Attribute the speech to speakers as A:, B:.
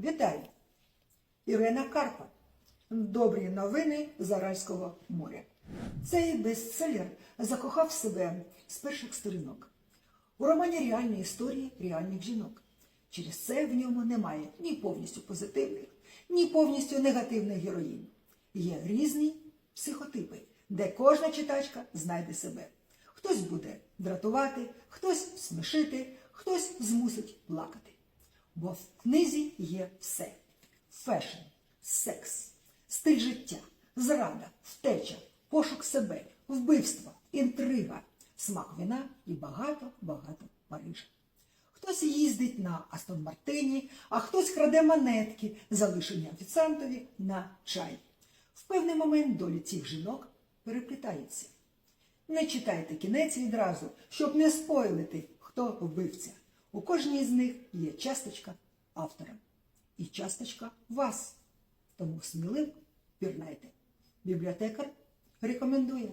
A: Вітаю! Ірина Карпа. Добрі новини з Аральського моря. Цей бестселер закохав себе з перших сторінок. У романі реальні історії реальних жінок. Через це в ньому немає ні повністю позитивних, ні повністю негативних героїнь. Є різні психотипи, де кожна читачка знайде себе. Хтось буде дратувати, хтось смішити, хтось змусить плакати. Бо в книзі є все: фешн, секс, стиль життя, зрада, втеча, пошук себе, вбивство, інтрига, смак вина і багато-багато Парижа. Хтось їздить на Астон Мартині, а хтось краде монетки, залишені офіціантові на чай. В певний момент долі цих жінок переплітаються. Не читайте кінець відразу, щоб не спойлити, хто вбивця. У кожній з них є часточка автора і часточка вас. Тому сміливо пірнайте. Бібліотекар рекомендує.